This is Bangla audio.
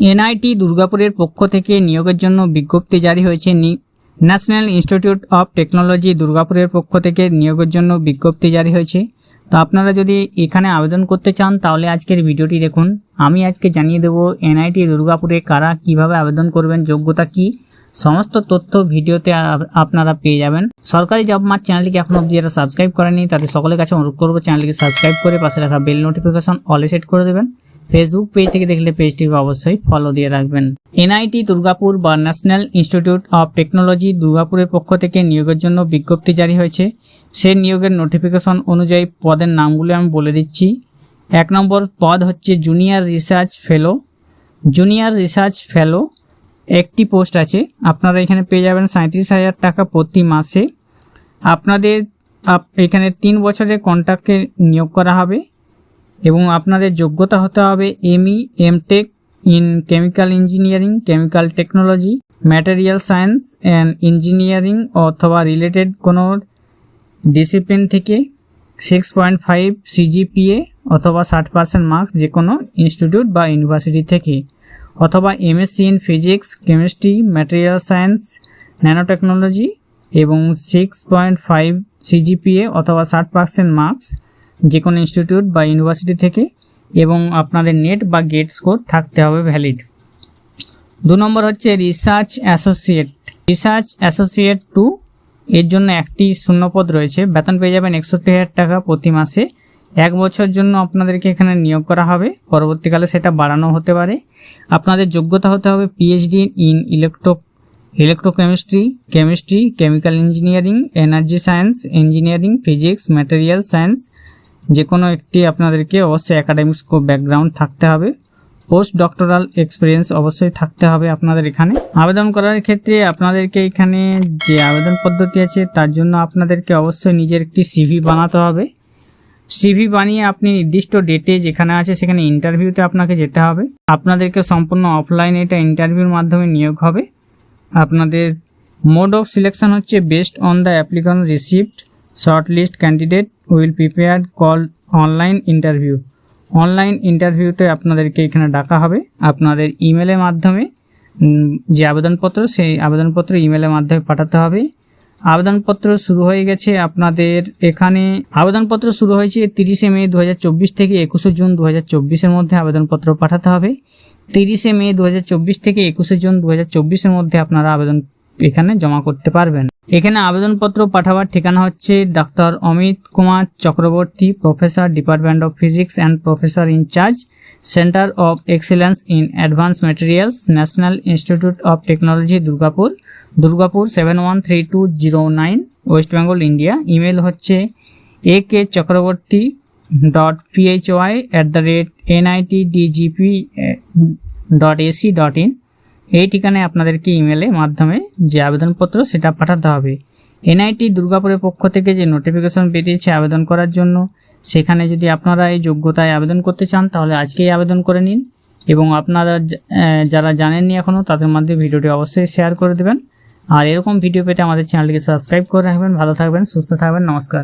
এনআইটি দুর্গাপুরের পক্ষ থেকে নিয়োগের জন্য বিজ্ঞপ্তি জারি হয়েছে। নি- ন্যাশনাল ইনস্টিটিউট অফ টেকনোলজি দুর্গাপুরের পক্ষ থেকে নিয়োগের জন্য বিজ্ঞপ্তি জারি হয়েছে। তো আপনারা যদি এখানে আবেদন করতে চান, তাহলে আজকের ভিডিওটি দেখুন। আমি আজকে জানিয়ে দেব এনআইটি দুর্গাপুরে কারা কীভাবে আবেদন করবেন, যোগ্যতা কি, সমস্ত তথ্য ভিডিওতে আপনারা পেয়ে যাবেন। সরকারি জব মার্ট চ্যানেলটিকে এখন অবধি যারা সাবস্ক্রাইব করেনি তাদের সকলের কাছে অনুরোধ করব চ্যানেলটিকে সাবস্ক্রাইব করে পাশে রাখা বেল নোটিফিকেশন অলে সেট করে দেবেন। ফেসবুক পেজ থেকে দেখলে পেজটিকে অবশ্যই ফলো দিয়ে রাখবেন। এনআইটি দুর্গাপুর বা ন্যাশনাল ইনস্টিটিউট অফ টেকনোলজি দুর্গাপুরের পক্ষ থেকে নিয়োগের জন্য বিজ্ঞপ্তি জারি হয়েছে। সেই নিয়োগের নোটিফিকেশন অনুযায়ী পদের নামগুলো আমি বলে দিচ্ছি। এক নম্বর পদ হচ্ছে junior research fellow junior research fellow একটি পোস্ট আছে। আপনারা এখানে পেয়ে যাবেন সাঁত্রিশ হাজার টাকা প্রতি মাসে। আপনাদের আপ- এখানে তিন বছরের কন্ট্রাক্টে নিয়োগ করা হবে। এবং আপনাদের যোগ্যতা হতে হবে ME MTech in chemical engineering chemical technology material science and engineering অথবা রিলেটেড কোনো ডিসিপ্লিন থেকে সিক্স পয়েন্ট ফাইভ সিজিপিএ অথবা ষাট পার্সেন্ট মার্কস যে কোনো ইনস্টিটিউট বা ইউনিভার্সিটি থেকে অথবা MSc in physics chemistry material science nanotechnology এবং সিক্স পয়েন্ট ফাইভ সিজিপিএ অথবা ষাট পার্সেন্ট মার্কস যে কোনো ইনস্টিটিউট বা ইউনিভার্সিটি থেকে এবং আপনাদের নেট বা গেট স্কোর থাকতে হবে ভ্যালিড দু নম্বর হচ্ছে research associate research associate two এর জন্য একটি শূন্যপদ রয়েছে। বেতন পেয়ে যাবেন একষট্টি হাজার টাকা প্রতি মাসে। এক বছর জন্য আপনাদেরকে এখানে নিয়োগ করা হবে। পরবর্তীকালে সেটা বাড়ানো হতে পারে। আপনাদের যোগ্যতা হতে হবে PhD in electro electrochemistry chemistry chemical engineering energy science engineering physics material science যে কোনো একটি আপনাদেরকে অবশ্যই একাডেমিক স্কোপ ব্যাকগ্রাউন্ড থাকতে হবে। পোস্ট ডক্টরাল এক্সপিরিয়েন্স অবশ্যই থাকতে হবে আপনাদের এখানে। আবেদন করার ক্ষেত্রে আপনাদেরকে এখানে যে আবেদন পদ্ধতি আছে, তার জন্য আপনাদেরকে অবশ্যই নিজের একটি সিভি বানাতে হবে। সিভি বানিয়ে আপনি নির্দিষ্ট ডেটে যেখানে আছে, সেখানে ইন্টারভিউতে আপনাকে যেতে হবে। আপনাদেরকে সম্পূর্ণ অফলাইনে এটা ইন্টারভিউর মাধ্যমে নিয়োগ হবে। আপনাদের মোড অফ সিলেকশন হচ্ছে based on the applicant received short list candidate will prepare call online interview. Online ইন্টারভিউতে আপনাদেরকে এখানে ডাকা হবে। আপনাদের ইমেলের মাধ্যমে যে আবেদনপত্র, সেই আবেদনপত্র ইমেলের মাধ্যমে পাঠাতে হবে। আবেদনপত্র শুরু হয়ে গেছে আপনাদের এখানে। আবেদনপত্র শুরু হয়েছে তিরিশে মে দু হাজার চব্বিশ থেকে একুশে জুন দু হাজার মধ্যে আবেদনপত্র পাঠাতে হবে। তিরিশে মে দু হাজার চব্বিশ থেকে একুশে জুন দু হাজার মধ্যে আপনারা আবেদন এখানে জমা করতে পারবেন। এখানে আবেদনপত্র পাঠাবার ঠিকানা হচ্ছে doctor Amit Kumar Chakraborty, professor, department of physics and professor incharge centre of excellence in advance materials, National Institute of Technology, Durgapur. Durgapur seven one three two zero nine, West Bengal, India. Email হচ্ছে A K Chakraborty dot PHY at the rate NIT DGP dot AC dot in. এই ঠিকানায় আপনাদেরকে ইমেলের মাধ্যমে যে আবেদনপত্র সেটা পাঠাতে হবে। এনআইটি দুর্গাপুরের পক্ষ থেকে যে নোটিফিকেশন বেরিয়েছে আবেদন করার জন্য, সেখানে যদি আপনারা এই যোগ্যতায় আবেদন করতে চান, তাহলে আজকেই আবেদন করে নিন এবং আপনারা যারা জানেননি এখনও তাদের মধ্যে ভিডিওটি অবশ্যই শেয়ার করে দেবেন। আর এরকম ভিডিও পেতে আমাদের চ্যানেলটিকে সাবস্ক্রাইব করে রাখবেন। ভালো থাকবেন, সুস্থ থাকবেন, নমস্কার।